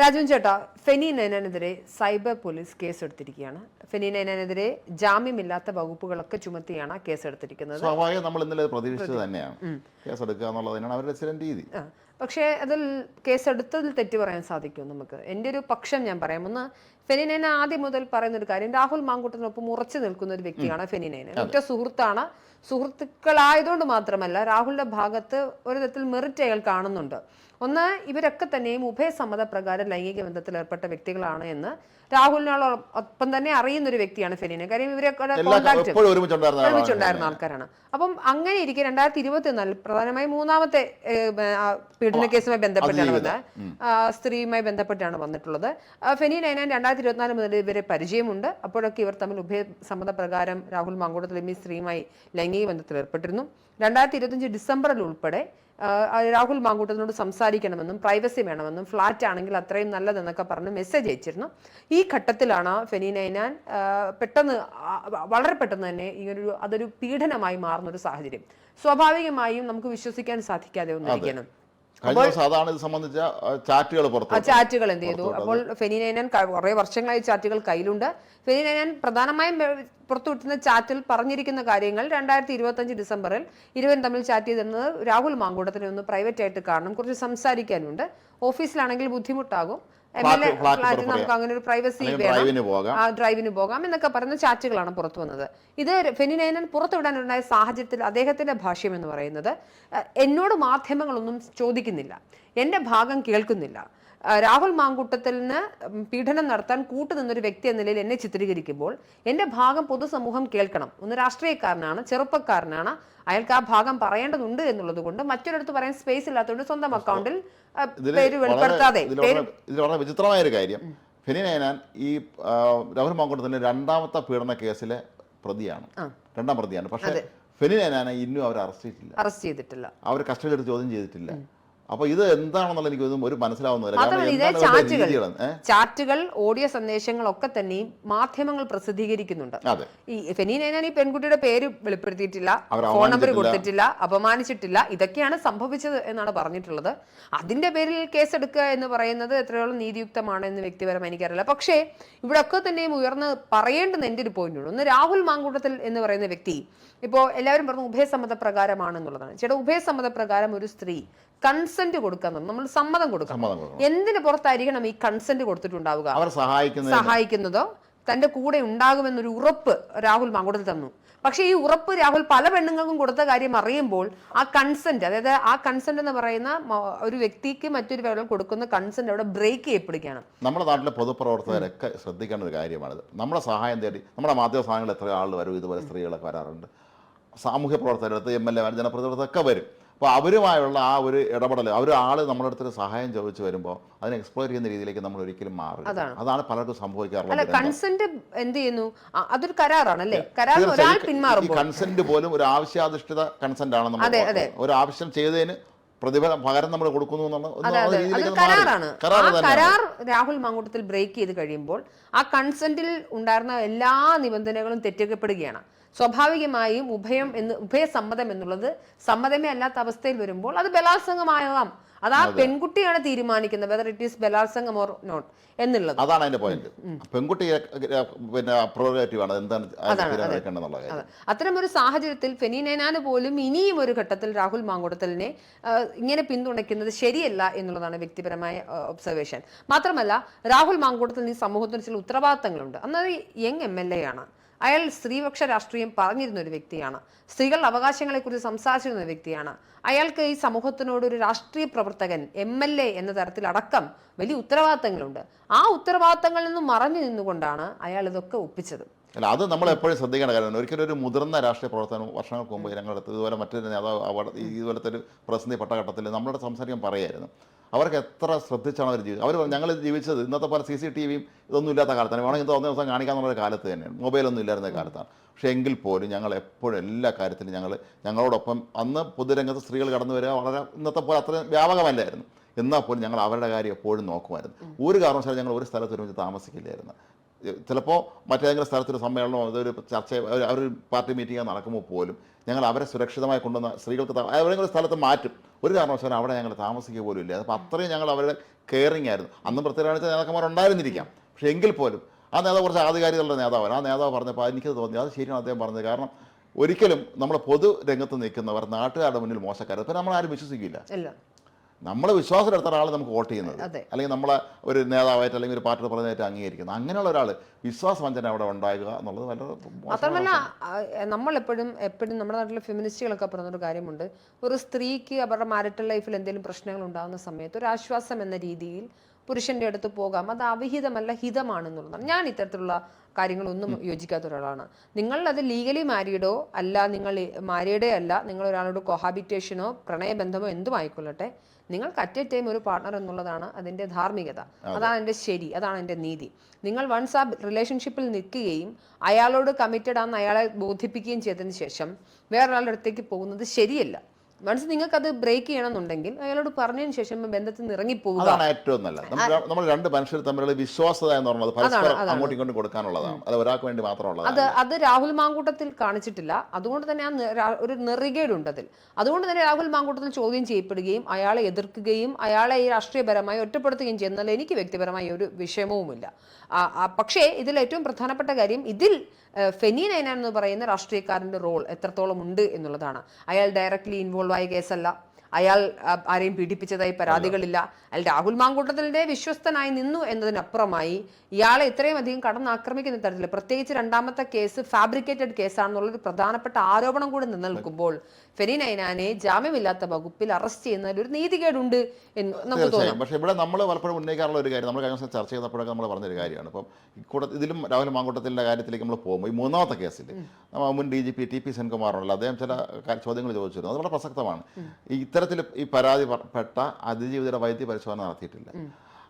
രാജുവൻ ചേട്ടാ ഫെനി നൈനാനെതിരെ cyber police കേസെടുത്തിരിക്കുകയാണ്. ഫെനി നൈനാനെതിരെ ജാമ്യമില്ലാത്ത വകുപ്പുകളൊക്കെ ചുമത്തിയാണ് കേസെടുത്തിരിക്കുന്നത്. സ്വാഭാവികം നമ്മൾ ഇന്നലെ പ്രതീക്ഷിച്ചത് തന്നെയാണ്. കേസെടുക്കുക എന്നുള്ളത് തന്നെയാണ് അവരുടെ സ്ഥിരം രീതി. പക്ഷേ അതിൽ കേസെടുത്തതിൽ തെറ്റ് പറയാൻ സാധിക്കും നമുക്ക്? എന്റെ ഒരു പക്ഷം ഞാൻ പറയാം. ഒന്ന് ഫെനിനൈന ആദ്യം മുതൽ പറയുന്ന ഒരു കാര്യം രാഹുൽ മാങ്കൂട്ടത്തിനൊപ്പം ഉറച്ചു നിൽക്കുന്ന ഒരു വ്യക്തിയാണ് ഫെനിനൈന. ഒറ്റ സുഹൃത്താണ്. സുഹൃത്തുക്കളായതുകൊണ്ട് മാത്രമല്ല രാഹുലിന്റെ ഭാഗത്ത് ഒരു തരത്തിൽ മെറിറ്റ് അയാൾ കാണുന്നുണ്ട്. ഒന്ന് ഇവരൊക്കെ തന്നെയും ഉഭയസമ്മത പ്രകാരം ലൈംഗിക ബന്ധത്തിൽ ഏർപ്പെട്ട വ്യക്തികളാണ് എന്ന് രാഹുലിനോടൊപ്പം തന്നെ അറിയുന്ന ഒരു വ്യക്തിയാണ് ഫെനിന്. കാര്യം ഇവരെ ഒരുമിച്ചുണ്ടായിരുന്ന ആൾക്കാരാണ്. അപ്പം അങ്ങനെ ഇരിക്കെ രണ്ടായിരത്തി ഇരുപത്തി ഒന്നിൽ പ്രധാനമായും മൂന്നാമത്തെ പീഡന കേസുമായി ബന്ധപ്പെട്ടാണ് വന്നത്. സ്ത്രീയുമായി ബന്ധപ്പെട്ടാണ് വന്നിട്ടുള്ളത്. ഫെനി നൈനാൻ രണ്ടായിരത്തി ഇരുപത്തിനാല് മുതൽ ഇവരെ പരിചയമുണ്ട്. അപ്പോഴൊക്കെ ഇവർ തമ്മിൽ ഉഭയ സമ്മതപ്രകാരം രാഹുൽ മാങ്കൂടത്തിൽ ഈ സ്ത്രീയുമായി ലൈംഗിക ബന്ധത്തിൽ ഏർപ്പെട്ടിരുന്നു. രണ്ടായിരത്തി ഇരുപത്തിയഞ്ച് ഡിസംബറിൽ ഉൾപ്പെടെ രാഹുൽ മാങ്കൂട്ടത്തിനോട് സംസാരിക്കണമെന്നും പ്രൈവസി വേണമെന്നും ഫ്ലാറ്റ് ആണെങ്കിൽ അത്രയും നല്ലതെന്നൊക്കെ പറഞ്ഞ് മെസ്സേജ് അയച്ചിരുന്നു. ഈ ഘട്ടത്തിലാണ് ഫെനി നൈനാൻ പെട്ടെന്ന് വളരെ പെട്ടെന്ന് തന്നെ ഒരു അതൊരു പീഡനമായി മാറുന്ന ഒരു സാഹചര്യം. സ്വാഭാവികമായും നമുക്ക് വിശ്വസിക്കാൻ സാധിക്കാതെ ഒന്നിരിക്കണം കഴിഞ്ഞ ദിവസം അതാണ് ഇത് സംബന്ധിച്ച ചാറ്റുകൾ പുറത്തു ചാറ്റുകൾ എന്ത് ചെയ്തു? അപ്പോൾ ഫെനിനൈനൻ കുറെ വർഷങ്ങളായി ചാറ്റുകൾ കയ്യിലുണ്ട്. ഫെനിനൈനൻ പ്രധാനമായും പുറത്തു പുറത്തുവിട്ടുന്ന ചാറ്റിൽ പറഞ്ഞിരിക്കുന്ന കാര്യങ്ങൾ രണ്ടായിരത്തി ഇരുപത്തഞ്ച് ഡിസംബറിൽ ഇരുവരും തമ്മിൽ ചാറ്റ് ചെയ്തിരുന്നത് രാഹുൽ മാങ്കൂട്ടത്തിനെ ഒന്ന് പ്രൈവറ്റ് ആയിട്ട് കാണണം കുറച്ച് സംസാരിക്കാനുണ്ട്. ഓഫീസിലാണെങ്കിൽ ബുദ്ധിമുട്ടാകും. നമുക്ക് അങ്ങനെ ഒരു പ്രൈവസി ഡ്രൈവിന് പോകാം. എന്നൊക്കെ പറയുന്ന ചാറ്റുകളാണ് പുറത്തു വന്നത്. ഇത് ഫെനിനൈനൻ പുറത്തുവിടാനുണ്ടായ സാഹചര്യത്തിൽ അദ്ദേഹത്തിന്റെ ഭാഷ്യം എന്ന് പറയുന്നത് എന്നോട് മാധ്യമങ്ങളൊന്നും ചോദിക്കുന്നില്ല. എന്റെ ഭാഗം കേൾക്കുന്നില്ല. രാഹുൽ മാങ്കൂട്ടത്തിന് പീഡനം നടത്താൻ കൂട്ടുനിന്നൊരു വ്യക്തി എന്ന നിലയിൽ എന്നെ ചിത്രീകരിക്കുമ്പോൾ എന്റെ ഭാഗം പൊതുസമൂഹം കേൾക്കണം. ഒന്ന് രാഷ്ട്രീയക്കാരനാണ് ചെറുപ്പക്കാരനാണ്. അയാൾക്ക് ആ ഭാഗം പറയേണ്ടതുണ്ട് എന്നുള്ളത് കൊണ്ട് മറ്റൊരിടത്ത് പറയാൻ സ്പേസ് ഇല്ലാത്തതുകൊണ്ട് സ്വന്തം അക്കൗണ്ടിൽ പേര് വെളിപ്പെടുത്താതെ ഇതിൽ വളരെ വിചിത്രമായ ഒരു കാര്യം. ഫെനി നയനാൻ ഈ രാഹുൽ മാങ്കൂട്ടത്തിന്റെ രണ്ടാമത്തെ പീഡന കേസിലെ പ്രതിയാണ്. രണ്ടാം പ്രതിയാണ്. പക്ഷേ ഫെനി നയനാനെ ഇന്നും അവർ അറസ്റ്റ് ചെയ്തിട്ടില്ല. അറസ്റ്റ് ചെയ്തിട്ടില്ല. അവർ കസ്റ്റഡിയിൽ ചോദ്യം ചെയ്തിട്ടില്ല. അപ്പൊ ഇത് എന്താണെന്നുള്ള എനിക്ക് ഒരു മനസ്സിലാവുന്നില്ല. ചാറ്റുകൾ. ഓഡിയോ സന്ദേശങ്ങൾ ഒക്കെ തന്നെയും മാധ്യമങ്ങൾ പ്രസിദ്ധീകരിക്കുന്നുണ്ട്. ഈ ഫെനി നൈനാൻ ഈ പെൺകുട്ടിയുടെ പേര് വെളിപ്പെടുത്തിയിട്ടില്ല ഫോൺ നമ്പർ കൊടുത്തിട്ടില്ല അപമാനിച്ചിട്ടില്ല. ഇതൊക്കെയാണ് സംഭവിച്ചത് എന്നാണ് പറഞ്ഞിട്ടുള്ളത്. അതിന്റെ പേരിൽ കേസെടുക്കുക എന്ന് പറയുന്നത് എത്രയോളം നീതിയുക്തമാണ് എന്ന് വ്യക്തിപരമായി എനിക്കറിയില്ല. പക്ഷേ ഇവിടെ ഒക്കെ തന്നെയും ഉയർന്ന് പറയേണ്ടുന്ന എന്റെ ഒരു പോയിന്റുണ്ട് ഒന്ന് രാഹുൽ മാങ്കൂട്ടത്തിൽ എന്ന് പറയുന്ന വ്യക്തി ഇപ്പോ എല്ലാവരും പറഞ്ഞു ഉഭയസമ്മത പ്രകാരമാണെന്നുള്ളതാണ് ചേട്ടാ ഉഭയസമ്മത പ്രകാരം ഒരു സ്ത്രീ കൺസെന്റ് കൊടുക്കാൻ നമ്മൾ സമ്മതം കൊടുക്കണം. എന്തിന് പുറത്തായിരിക്കണം ഈ കൺസെന്റ് കൊടുത്തിട്ടുണ്ടാവുക? സഹായിക്കുന്നതോ? തന്റെ കൂടെ ഉണ്ടാകുമെന്നൊരു ഉറപ്പ് രാഹുൽ മാങ്കൂട്ടത്തിൽ തന്നു. പക്ഷെ ഈ ഉറപ്പ് രാഹുൽ പല പെണ്ണുങ്ങൾക്കും കൊടുത്ത കാര്യം അറിയുമ്പോൾ ആ കൺസെന്റ് അതായത് ആ കൺസെന്റ് എന്ന് പറയുന്ന ഒരു വ്യക്തിക്ക് മറ്റൊരു വേളം കൊടുക്കുന്ന കൺസെന്റ് അവിടെ ബ്രേക്ക് ചെയ്യപ്പെടുകയാണ്. നമ്മുടെ നാട്ടിലെ പൊതുപ്രവർത്തകരൊക്കെ ശ്രദ്ധിക്കേണ്ട ഒരു കാര്യമാണിത്. നമ്മുടെ സഹായം തേടി നമ്മുടെ മാധ്യമ സാധനങ്ങൾ എത്ര ആൾ വരും ഇതുപോലെ സ്ത്രീകളൊക്കെ വരാറുണ്ട്. സാമൂഹ്യ പ്രവർത്തകരടുത്ത് എം എൽ എമാർ ജനപ്രതിനിധികളൊക്കെ വരും. അപ്പോൾ അവരുമായുള്ള ആ ഒരു ഇടപെടൽ അവർ ആൾ നമ്മുടെ അടുത്തൊരു സഹായം ചോദിച്ചു വരുമ്പോൾ അതിനെ എക്സ്പ്ലോർ ചെയ്യുന്ന രീതിയിലേക്ക് നമ്മൾ ഒരിക്കലും മാറും അതാണ്. പലർക്കും സംഭവിക്കാറുള്ളത് കൺസെന്റ് എന്ത് ചെയ്യുന്നു? അതൊരു കരാറാണ് അല്ലേ കരാർ ഒരാൾ പിന്മാറുമ്പോൾ. കൺസെന്റ് പോലും ഒരു ആവശ്യാധിഷ്ഠിത കൺസെന്റ് ആണ് നമ്മൾ. ഒരു ആവശ്യം ചെയ്തതിന് പ്രതിഫലം പകരം നമ്മൾ കൊടുക്കുന്നു കരാർ രാഹുൽ മാങ്കൂട്ടത്തിൽ ബ്രേക്ക് ചെയ്ത് കഴിയുമ്പോൾ ആ കൺസെന്റിൽ ഉണ്ടായിരുന്ന എല്ലാ നിബന്ധനകളും തെറ്റിക്കപ്പെടുകയാണ് സ്വാഭാവികമായും ഉഭയം എന്ന് ഉഭയസമ്മതം എന്നുള്ളത് സമ്മതമേ അല്ലാത്ത അവസ്ഥയിൽ വരുമ്പോൾ അത് ബലാത്സംഗമാകാം അത് ആ പെൺകുട്ടിയാണ് തീരുമാനിക്കുന്നത് വെദർ ഇറ്റ് ഈസ് ബലാത്സംഗം ഓർ നോട്ട് എന്നുള്ളത്. അതാണ് അതിന്റെ പോയിന്റ് പെൺകുട്ടി പിന്നെ പ്രോഗ്രേറ്റീവ് ആണ്. എന്താണ് അത്തരം ഒരു സാഹചര്യത്തിൽ ഫെനീനേനാന് പോലും ഇനിയും ഒരു ഘട്ടത്തിൽ രാഹുൽ മാങ്കുടത്തലിനെ ഇങ്ങനെ പിന്തുണയ്ക്കുന്നത് ശരിയല്ല എന്നുള്ളതാണ് വ്യക്തിപരമായ ഒബ്സർവേഷൻ മാത്രമല്ല രാഹുൽ മാങ്കൂട്ടത്തിൽ ഈ സമൂഹത്തിന് ചില ഉത്തരവാദിത്തങ്ങളുണ്ട്. അന്നത് യങ് എം എൽ എ ആണ്. അയാൾ സ്ത്രീപക്ഷ രാഷ്ട്രീയം പറഞ്ഞിരുന്ന ഒരു വ്യക്തിയാണ്. സ്ത്രീകളുടെ അവകാശങ്ങളെക്കുറിച്ച് സംസാരിച്ചിരുന്ന ഒരു വ്യക്തിയാണ്. അയാൾക്ക് ഈ സമൂഹത്തിനോട് ഒരു രാഷ്ട്രീയ പ്രവർത്തകൻ എം എൽ എ എന്ന തരത്തിലടക്കം വലിയ ഉത്തരവാദിത്തങ്ങളുണ്ട്. ആ ഉത്തരവാദിത്തങ്ങളിൽ നിന്ന് മറഞ്ഞു നിന്നുകൊണ്ടാണ് അയാൾ ഇതൊക്കെ ഒപ്പിച്ചത്. അല്ല അത് നമ്മൾ എപ്പോഴും ശ്രദ്ധിക്കേണ്ട കാര്യമാണ്. ഒരിക്കലും ഒരു മുതിർന്ന രാഷ്ട്രീയ പ്രവർത്തനം വർഷങ്ങൾക്ക് മുമ്പ് ഞങ്ങളടുത്ത് ഇതുപോലെ മറ്റൊരു നേതാവ് അവിടെ ഇതുപോലത്തെ ഒരു പ്രതിസന്ധി പെട്ടഘട്ടത്തിൽ നമ്മളോട് സംസാരിക്കാൻ പറയായിരുന്നു. അവർക്ക് എത്ര ശ്രദ്ധിച്ചാണ് അവർ ജീവിച്ചത്? അവർ ഞങ്ങൾ ജീവിച്ചത് ഇന്നത്തെ പോലെ സി സി ടി വിയും ഇതൊന്നും ഇല്ലാത്ത കാലത്താണ്. വേണമെങ്കിൽ തോന്നുന്ന ദിവസം കാണിക്കാമെന്നുള്ള കാലത്ത് തന്നെയാണ്. മൊബൈലൊന്നും ഇല്ലായിരുന്ന കാലത്താണ്. പക്ഷേ എങ്കിൽ പോലും ഞങ്ങൾ എപ്പോഴും എല്ലാ കാര്യത്തിലും ഞങ്ങൾ ഞങ്ങളോടൊപ്പം അന്ന് പൊതുരംഗത്ത് സ്ത്രീകൾ കടന്നു വരിക വളരെ ഇന്നത്തെ പോലെ അത്ര വ്യാപകമല്ലായിരുന്നു. എന്നാൽ പോലും ഞങ്ങൾ അവരുടെ കാര്യം എപ്പോഴും നോക്കുമായിരുന്നു. ഒരു കാരണവശാലും ഞങ്ങൾ ഒരു സ്ഥലത്ത് ഒരുമിച്ച് താമസിക്കില്ലായിരുന്നു. ചിലപ്പോൾ മറ്റേതെങ്കിലും സ്ഥലത്തൊരു സമ്മേളനമോ അതൊരു ചർച്ച ഒരു- പാർട്ടി മീറ്റിംഗ് നടക്കുമ്പോൾ പോലും ഞങ്ങൾ അവരെ സുരക്ഷിതമായി കൊണ്ടുവന്ന സ്ത്രീകൾക്ക് അവരെങ്കിലും സ്ഥലത്ത് മാറ്റും. ഒരു കാരണവശാലും അവിടെ ഞങ്ങൾ താമസിക്കുക പോലും ഇല്ല. അപ്പോൾ അത്രയും ഞങ്ങൾ അവരുടെ കെയറിങ് ആയിരുന്നു. അന്നും നേതാക്കന്മാർ ഉണ്ടായിരുന്നിരിക്കാം. പക്ഷേ എങ്കിൽ പോലും ആ നേതാവ് കുറച്ച് ആധികാരികളുടെ നേതാവാണ്. ആ നേതാവ് പറഞ്ഞപ്പോൾ എനിക്കത് തോന്നി അത് ശരിയാണ് അദ്ദേഹം പറഞ്ഞത്. കാരണം ഒരിക്കലും നമ്മൾ പൊതു രംഗത്ത് നിൽക്കുന്നവർ നാട്ടുകാരുടെ മുന്നിൽ മോശക്കാരത് ഇപ്പം നമ്മൾ ആരും വിശ്വസിക്കില്ല നമ്മൾ വിശ്വാസം എടുത്ത ഒരാൾ നമുക്ക് വോട്ട് ചെയ്യുന്നത്. അല്ലെങ്കിൽ നമ്മളെ ഒരു നേതാവായിട്ട് അല്ലെങ്കിൽ ഒരു പാർട്ടിയുടെ പ്രതിനിധിയായിട്ട് അംഗീകരിക്കുന്നത്. അങ്ങനെയുള്ള ഒരാൾ വിശ്വാസവഞ്ചന അവിടെ ഉണ്ടാകുക എന്നുള്ളത് വളരെ മാത്രമല്ല നമ്മളെപ്പോഴും എപ്പോഴും നമ്മുടെ നാട്ടിലെ ഫെമിനിസ്റ്റുകളൊക്കെ പറഞ്ഞൊരു കാര്യമുണ്ട്. ഒരു സ്ത്രീക്ക് അവരുടെ മാരിറ്റൽ ലൈഫിൽ എന്തെങ്കിലും പ്രശ്നങ്ങൾ ഉണ്ടാകുന്ന സമയത്ത് ഒരു ആശ്വാസം എന്ന രീതിയിൽ പുരുഷന്റെ അടുത്ത് പോകാം. അത് അവിഹിതമല്ല ഹിതമാണെന്നുള്ളതാണ് ഞാൻ ഇത്തരത്തിലുള്ള കാര്യങ്ങളൊന്നും യോജിക്കാത്ത ഒരാളാണ്. നിങ്ങൾ അത് ലീഗലി മാരീഡോ അല്ല നിങ്ങൾ മാരീഡേ അല്ല നിങ്ങൾ ഒരാളോട് കൊഹാബിറ്റേഷനോ പ്രണയബന്ധമോ എന്തും ആയിക്കൊള്ളട്ടെ. നിങ്ങൾക്ക് അറ്റ് എ ടൈം ഒരു പാർട്ണർ എന്നുള്ളതാണ് അതിന്റെ ധാർമ്മികത. അതാണ് എന്റെ ശരി അതാണ് എന്റെ നീതി. നിങ്ങൾ വൺസ് ആ റിലേഷൻഷിപ്പിൽ നിൽക്കുകയും അയാളോട് കമ്മിറ്റഡ് ആണെന്ന് അയാളെ ബോധിപ്പിക്കുകയും ചെയ്തതിന് ശേഷം വേറൊരാളുടെ അടുത്തേക്ക് പോകുന്നത് ശരിയല്ല. വൺസ് നിങ്ങൾക്ക് അത് ബ്രേക്ക് ചെയ്യണമെന്നുണ്ടെങ്കിൽ അയാളോട് പറഞ്ഞതിന് ശേഷം ബന്ധത്തിൽ നിന്ന് ഇറങ്ങിപ്പോകുക അതാണ് ഏറ്റവും നല്ലത്. നമ്മൾ രണ്ട് മനുഷ്യർ തമ്മിലുള്ള വിശ്വാസത എന്ന് പറയുന്നത് പരസ്പരം. അങ്ങോട്ടും ഇങ്ങോട്ടും കൊടുക്കാനുള്ളതാണ്. അത് ഒരാൾക്ക് വേണ്ടി മാത്രമുള്ളതാണ്. അത് അത് രാഹുൽ മാങ്കൂട്ടത്തിൽ കാണിച്ചിട്ടില്ല. അതുകൊണ്ട് തന്നെ ആ ഒരു നെറികേടുണ്ട് അതിൽ. അതുകൊണ്ട് തന്നെ രാഹുൽ മാങ്കൂട്ടത്തിൽ ചോദ്യം ചെയ്യപ്പെടുകയും അയാളെ എതിർക്കുകയും അയാളെ ഈ രാഷ്ട്രീയപരമായി ഒറ്റപ്പെടുത്തുകയും ചെയ്യുന്നതിൽ എനിക്ക് വ്യക്തിപരമായി ഒരു വിഷമവുമില്ല. പക്ഷേ ഇതിൽ ഏറ്റവും പ്രധാനപ്പെട്ട കാര്യം ഇതിൽ ഫെനി നൈനാൻ എന്ന് പറയുന്ന രാഷ്ട്രീയക്കാരന്റെ റോൾ എത്രത്തോളം ഉണ്ട് എന്നുള്ളതാണ്. അയാൾ ഡയറക്റ്റ്ലി ഇൻവോൾവ് ആയ കേസല്ല. അയാൾ ആരെയും പീഡിപ്പിച്ചതായി പരാതികളില്ല. അയാൾ രാഹുൽ മാങ്കൂട്ടത്തിന്റെ വിശ്വസ്തനായി നിന്നു എന്നതിനപ്പുറമായി ഇയാളെ ഇത്രയും അധികം കടന്നാക്രമിക്കുന്ന തരത്തിൽ പ്രത്യേകിച്ച് രണ്ടാമത്തെ കേസ് ഫാബ്രിക്കേറ്റഡ് കേസാണെന്നുള്ളൊരു പ്രധാനപ്പെട്ട ആരോപണം കൂടി നിലനിൽക്കുമ്പോൾ ഫെനി നൈനാനെ ജാമ്യമില്ലാത്ത വകുപ്പിൽ അറസ്റ്റ് ചെയ്യുന്നതിൽ ഒരു നീതികേടുണ്ട് എന്ന് നമുക്ക് തോന്നുന്നു പക്ഷേ ഇവിടെ നമ്മൾ പലപ്പോഴും ഉന്നയിക്കാറുള്ള ഒരു കാര്യം നമ്മൾ കഴിഞ്ഞ ദിവസം ചർച്ച ചെയ്തപ്പോഴൊക്കെ നമ്മൾ പറഞ്ഞൊരു കാര്യമാണ്. അപ്പം ഇക്കൂടെ ഇതിലും രാഹുൽ മാങ്കൂട്ടത്തിന്റെ കാര്യത്തിലേക്ക് നമ്മൾ പോകുമ്പോൾ ഈ മൂന്നാമത്തെ കേസിൽ നമ്മൾ മുൻ D G P T P സെൻകുമാറുള്ള അദ്ദേഹം ചില ചോദ്യങ്ങൾ ചോദിച്ചിരുന്നു. അത് വളരെ പ്രസക്തമാണ്. ഈ ഇത്തരത്തിൽ ഈ പരാതി പ- പെട്ട അതിജീവിതയുടെ വൈദ്യ പരിശോധന നടത്തിയിട്ടില്ല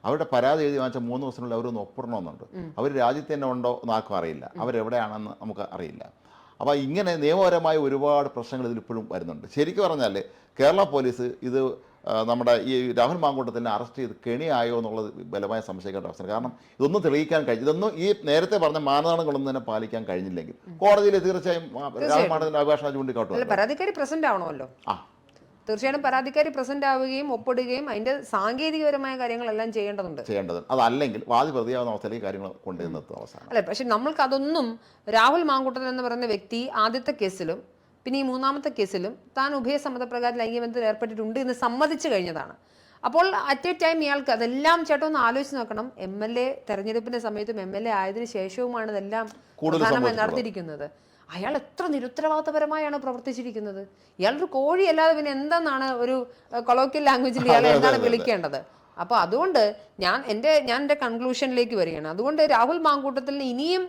അവരുടെ പരാതി എഴുതി വാങ്ങിച്ച മൂന്ന് ദിവസത്തിനുള്ളിൽ അവരൊന്ന് ഒപ്പിടണമെന്നുണ്ട് അവർ രാജ്യത്ത് തന്നെ ഉണ്ടോ എന്ന് ആർക്കും അറിയില്ല. അവരെവിടെയാണെന്ന് നമുക്ക് അറിയില്ല. അപ്പോൾ ഇങ്ങനെ നിയമപരമായ ഒരുപാട് പ്രശ്നങ്ങൾ ഇതിലിപ്പോഴും വരുന്നുണ്ട്. ശരിക്കും പറഞ്ഞാൽ കേരള പോലീസ് ഇത് നമ്മുടെ ഈ രാഹുൽ മാങ്കൂട്ടത്തിനെ അറസ്റ്റ് ചെയ്ത് കെണിയായോ എന്നുള്ളത് ബലമായ സംശയിക്കേണ്ട അവസരം കാരണം ഇതൊന്നും തെളിയിക്കാൻ കഴിഞ്ഞു ഇതൊന്നും ഈ നേരത്തെ പറഞ്ഞ മാനദണ്ഡങ്ങളൊന്നും തന്നെ പാലിക്കാൻ കഴിഞ്ഞില്ലെങ്കിൽ കോടതിയിൽ തീർച്ചയായും രാഹുൽ മാങ്കൂട്ടത്തിന്റെ അഭിഭാഷണം ചൂണ്ടിക്കാട്ടും പരാതിക്കാരി പ്രസന്റ് ആവണമല്ലോ ആ. തീർച്ചയായിട്ടും പരാതിക്കാരി പ്രസന്റ് ആവുകയും ഒപ്പിടുകയും അതിന്റെ സാങ്കേതികപരമായ കാര്യങ്ങളെല്ലാം ചെയ്യേണ്ടതുണ്ട്. ചെയ്യേണ്ടത് അതല്ലെങ്കിൽ വാദി പ്രതിയാവുന്ന അവസ്ഥയിലേക്ക് കാര്യങ്ങൾ കൊണ്ടുവന്നെത്തും അവസാനം. അല്ലെ പക്ഷെ നമ്മൾക്ക് അതൊന്നും രാഹുൽ മാങ്കൂട്ടൻ എന്ന് പറയുന്ന വ്യക്തി ആദ്യത്തെ കേസിലും പിന്നെ ഈ മൂന്നാമത്തെ കേസിലും താൻ ഉഭയസമ്മതപ്രകാരം ലൈംഗികബന്ധത്തിൽ ഏർപ്പെട്ടിട്ടുണ്ട് എന്ന് സമ്മതിച്ചു കഴിഞ്ഞതാണ്. അപ്പോൾ അറ്റ് എ ടൈം ഇയാൾക്ക് അതെല്ലാം ചേട്ടൻ ഒന്ന് ആലോചിച്ച് നോക്കണം. എം എൽ എ തെരഞ്ഞെടുപ്പിന്റെ സമയത്തും എം എൽ എ ആയതിനു ശേഷവുമാണ് ഇതെല്ലാം പ്രധാനമായി നടത്തിയിരിക്കുന്നത്. അയാൾ എത്ര നിരുത്തരവാദിത്തപരമായാണ് പ്രവർത്തിച്ചിരിക്കുന്നത്? ഇയാളൊരു കോഴി അല്ലാതെ പിന്നെ എന്തെന്നാണ് ഒരു കൊളോക്കിയൽ ലാംഗ്വേജിൽ ഇയാളെ എന്താണ് വിളിക്കേണ്ടത്? അപ്പോൾ അതുകൊണ്ട് ഞാൻ എന്റെ ഞാൻ എന്റെ കൺക്ലൂഷനിലേക്ക് വരികയാണ്. അതുകൊണ്ട് രാഹുൽ മാങ്കൂട്ടത്തിൽ ഇനിയും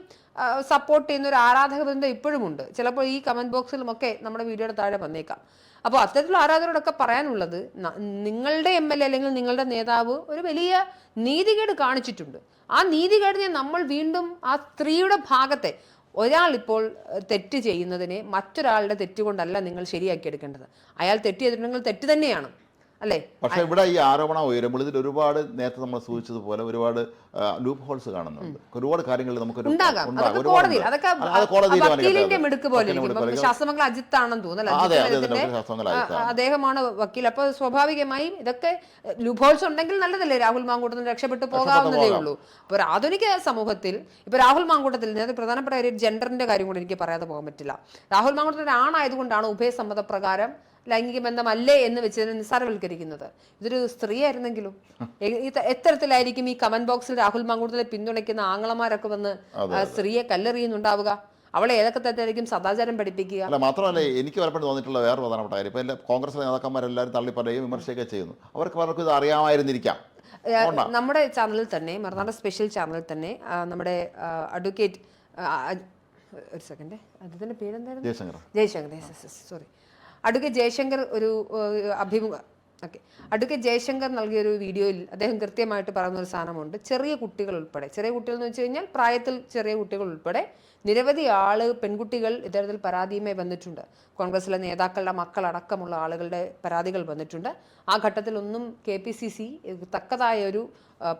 സപ്പോർട്ട് ചെയ്യുന്ന ഒരു ആരാധക ബന്ധം ഇപ്പോഴും ഉണ്ട്. ചിലപ്പോൾ ഈ കമന്റ് ബോക്സിലും ഒക്കെ നമ്മുടെ വീഡിയോയുടെ താഴെ വന്നേക്കാം. അപ്പോൾ അത്തരത്തിലുള്ള ആരാധകരോടൊക്കെ പറയാനുള്ളത് നിങ്ങളുടെ എം എൽ എ അല്ലെങ്കിൽ നിങ്ങളുടെ നേതാവ് ഒരു വലിയ നീതികേട് കാണിച്ചിട്ടുണ്ട്. ആ നീതികേടിനെ നമ്മൾ വീണ്ടും ആ സ്ത്രീയുടെ ഭാഗത്തെ ഒരാൾ ഇപ്പോൾ തെറ്റ് ചെയ്യുന്നതിനെ മറ്റൊരാളുടെ തെറ്റ് കൊണ്ടല്ല നിങ്ങൾ ശരിയാക്കി എടുക്കേണ്ടത് അയാൾ തെറ്റ് ചെയ്തിട്ടുണ്ടെങ്കിൽ തെറ്റ് തന്നെയാണ്. അല്ലേ? പക്ഷേ ഇവിടെ ഈ ആരോപണം ഉയരുമ്പോൾ ഇതിൽ ഒരുപാട് നേരത്തെ നമ്മൾ സൂചിച്ചതുപോലെ ഒരുപാട് ലൂപ്പ് ഹോൾസ് കാണുന്നുണ്ട്. ഒരുപാട് കാര്യങ്ങളിൽ നമുക്ക് ശാസ്ത്രമംഗല അജിത്താണെന്ന് തോന്നുന്നു. അതെ അതെ അതെ ശാസ്ത്രങ്ങൾ അദ്ദേഹമാണ് വക്കീൽ. അപ്പൊ സ്വാഭാവികമായും ഇതൊക്കെ ലൂപ്പ് ഹോൾസ് ഉണ്ടെങ്കിൽ നല്ലതല്ലേ? രാഹുൽ മാങ്കൂട്ടം രക്ഷപ്പെട്ടു പോകാവുന്നതേ ഉള്ളൂ. അപ്പൊ ഒരു ആധുനിക സമൂഹത്തിൽ ഇപ്പൊ രാഹുൽ മാങ്കൂട്ടത്തിൽ നേരത്തെ പ്രധാനപ്പെട്ട ഒരു ജെൻഡറിന്റെ കാര്യം കൂടി എനിക്ക് പറയാതെ പോകാൻ പറ്റില്ല. രാഹുൽ മാങ്കൂട്ടത്തിൽ ആണായതുകൊണ്ടാണ് ഉഭയസമ്മത ഉഭയസമ്മതപ്രകാരം ലൈംഗിക ബന്ധമല്ലേ എന്ന് വെച്ചതിനെ നിസ്സാരവൽക്കരിക്കുന്നത്. ഇതൊരു സ്ത്രീ ആയിരുന്നെങ്കിലും എ- എത്തരത്തിലായിരിക്കും ഈ കമന്റ് ബോക്സിൽ രാഹുൽ മാങ്കൂട്ടത്തിലെ പിന്തുണയ്ക്കുന്ന ആങ്ങളമാരൊക്കെ വന്ന് സ്ത്രീയെ കല്ലെറിയുന്നുണ്ടാവുക. അവളെ ഏതൊക്കെ തരത്തിലായിരിക്കും സദാചാരം പഠിപ്പിക്കുക? അല്ല മാത്രമല്ല എനിക്ക് പലപ്പോഴും തോന്നിയിട്ടുള്ള വേറെ പ്രധാനപ്പെട്ട കാര്യം. ഇപ്പം എല്ലാ കോൺഗ്രസ് നേതാക്കന്മാരെല്ലാവരും തള്ളി പറയുകയും വിമർശിക്കുകയൊക്കെ ചെയ്യുന്നു. അവർക്ക് പലർക്കും ഇത് അറിയാമായിരുന്നിരിക്കാം. നമ്മുടെ ചാനലിൽ തന്നെ മറുനാട് സ്പെഷ്യൽ ചാനലിൽ തന്നെ നമ്മുടെ അഡ്വക്കേറ്റ് ഒരു സെക്കൻഡ് അദ്ദേഹത്തിന്റെ പേരെന്തായിരുന്നു? ജയശങ്കർ. ജയശങ്കർ. സോറി അഡ്വക്കേറ്റ് ജയശങ്കർ ഒരു അഭിമുഖ ഓക്കെ. അഡ്വക്കേറ്റ് ജയശങ്കർ നൽകിയ ഒരു വീഡിയോയിൽ അദ്ദേഹം കൃത്യമായിട്ട് പറയുന്ന ഒരു സാധനമുണ്ട്. ചെറിയ കുട്ടികൾ ഉൾപ്പെടെ. ചെറിയ കുട്ടികൾ എന്ന് വെച്ച് കഴിഞ്ഞാൽ പ്രായത്തിൽ ചെറിയ കുട്ടികൾ ഉൾപ്പെടെ നിരവധി ആൾ പെൺകുട്ടികൾ ഇത്തരത്തിൽ പരാതിയുമായി വന്നിട്ടുണ്ട്. കോൺഗ്രസിലെ നേതാക്കളുടെ മക്കളടക്കമുള്ള ആളുകളുടെ പരാതികൾ വന്നിട്ടുണ്ട്. ആ ഘട്ടത്തിലൊന്നും കെ പി സി സി തക്കതായ ഒരു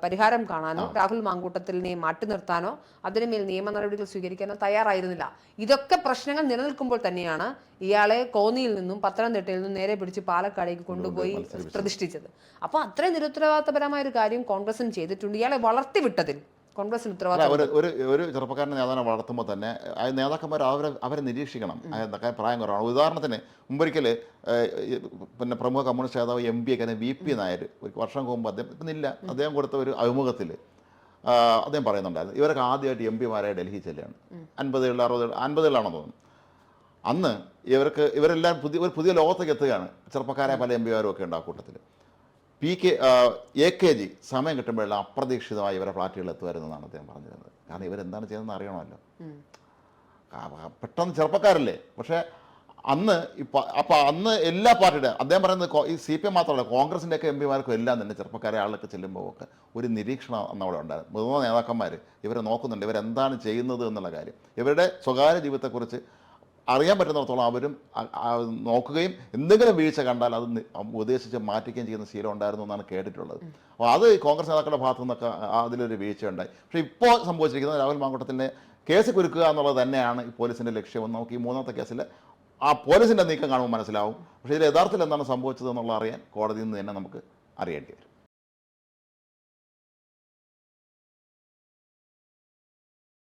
പരിഹാരം കാണാനോ രാഹുൽ മാങ്കൂട്ടത്തിനെ മാറ്റി നിർത്താനോ അതിനുമേൽ നിയമ നടപടികൾ സ്വീകരിക്കാനോ തയ്യാറായിരുന്നില്ല. ഇതൊക്കെ പ്രശ്നങ്ങൾ നിലനിൽക്കുമ്പോൾ തന്നെയാണ് ഇയാളെ കോന്നിയിൽ നിന്നും പത്തനംതിട്ടയിൽ നിന്നും നേരെ പിടിച്ച് പാലക്കാടേക്ക് കൊണ്ടുപോയി പ്രതിഷ്ഠിച്ചത്. അപ്പോൾ അത്രയും നിരുത്തരവാദിത്തപരമായ ഒരു കാര്യം കോൺഗ്രസും ചെയ്തിട്ടുണ്ട്. ഇയാളെ വളർത്തിവിട്ടതിൽ കോൺഗ്രസിന് ഉത്തരവാദിത്തം ഒരു ഒരു ചെറുപ്പക്കാരനെ നേതാവിനെ വളർത്തുമ്പോൾ തന്നെ ആ നേതാക്കന്മാർ അവരെ അവരെ നിരീക്ഷിക്കണം. അതൊക്കെ പ്രായം കുറവാണ്. ഉദാഹരണത്തിന് മുമ്പൊരിക്കൽ പിന്നെ പ്രമുഖ കമ്മ്യൂണിസ്റ്റ് നേതാവ് എം പി ഒക്കെ വി പി നായർ ഒരു വർഷം മുമ്പ് അദ്ദേഹം ഇപ്പം ഇല്ല അദ്ദേഹം കൊടുത്ത ഒരു അഭിമുഖത്തിൽ അദ്ദേഹം പറയുന്നുണ്ടായിരുന്നു ഇവരൊക്കെ ആദ്യമായിട്ട് എം പിമാരായ ഡൽഹി ചെല്ലുകയാണ്. അൻപതുകളിൽ അറുപത് അൻപതുകളിലാണെന്ന് തോന്നുന്നു. അന്ന് ഇവർക്ക് ഇവരെല്ലാം പുതിയ ഒരു പുതിയ ലോകത്തേക്ക് എത്തുകയാണ് ചെറുപ്പക്കാരായ പല എം പിമാരും ഒക്കെ ഉണ്ട് ആ കൂട്ടത്തിൽ P K A K G സമയം കിട്ടുമ്പോഴുള്ള അപ്രതീക്ഷിതമായി ഇവരെ ഫ്ലാറ്റുകളിൽ എത്തുമായിരുന്നതാണ് അദ്ദേഹം പറഞ്ഞിരുന്നത്. കാരണം ഇവരെന്താണ് ചെയ്യുന്നതെന്ന് അറിയണമല്ലോ. പെട്ടെന്ന് ചെറുപ്പക്കാരല്ലേ? പക്ഷേ അന്ന് ഇപ്പം അപ്പം അന്ന് എല്ലാ പാർട്ടിയുടെ അദ്ദേഹം പറയുന്നത് ഈ സി പി എം മാത്രമല്ല കോൺഗ്രസിന്റെ ഒക്കെ എം പിമാർക്കും എല്ലാം തന്നെ ചെറുപ്പക്കാരെ ആളൊക്കെ ചെല്ലുമ്പോൾ ഒക്കെ ഒരു നിരീക്ഷണം അന്ന് അവിടെ ഉണ്ടായിരുന്നു. മുതിർന്ന നേതാക്കന്മാർ ഇവരെ നോക്കുന്നുണ്ട്. ഇവരെന്താണ് ചെയ്യുന്നത് എന്നുള്ള കാര്യം. ഇവരുടെ സ്വകാര്യ ജീവിതത്തെക്കുറിച്ച് അറിയാൻ പറ്റുന്നിടത്തോളം അവരും നോക്കുകയും എന്തെങ്കിലും വീഴ്ച കണ്ടാൽ അത് ഉദ്ദേശിച്ച് മാറ്റുകയും ചെയ്യുന്ന ശീലം ഉണ്ടായിരുന്നു എന്നാണ് കേട്ടിട്ടുള്ളത്. അപ്പോൾ അത് കോൺഗ്രസ് നേതാക്കളുടെ ഭാഗത്തു നിന്നൊക്കെ അതിലൊരു വീഴ്ച ഉണ്ടായി പക്ഷേ ഇപ്പോൾ സംഭവിച്ചിരിക്കുന്നത് രാഹുൽ മാങ്കൂട്ടത്തിന്റെ കേസ് കുരുക്കുക എന്നുള്ളത് തന്നെയാണ് ഈ പോലീസിന്റെ ലക്ഷ്യമെന്ന് നമുക്ക് ഈ മൂന്നാമത്തെ കേസിൽ ആ പോലീസിന്റെ നീക്കം കാണുമ്പോൾ മനസ്സിലാവും. പക്ഷേ ഇതിൽ യഥാർത്ഥത്തിൽ എന്താണ് സംഭവിച്ചത് എന്നുള്ള അറിയാൻ കോടതിയിൽ നിന്ന് തന്നെ നമുക്ക് അറിയേണ്ടി വരും.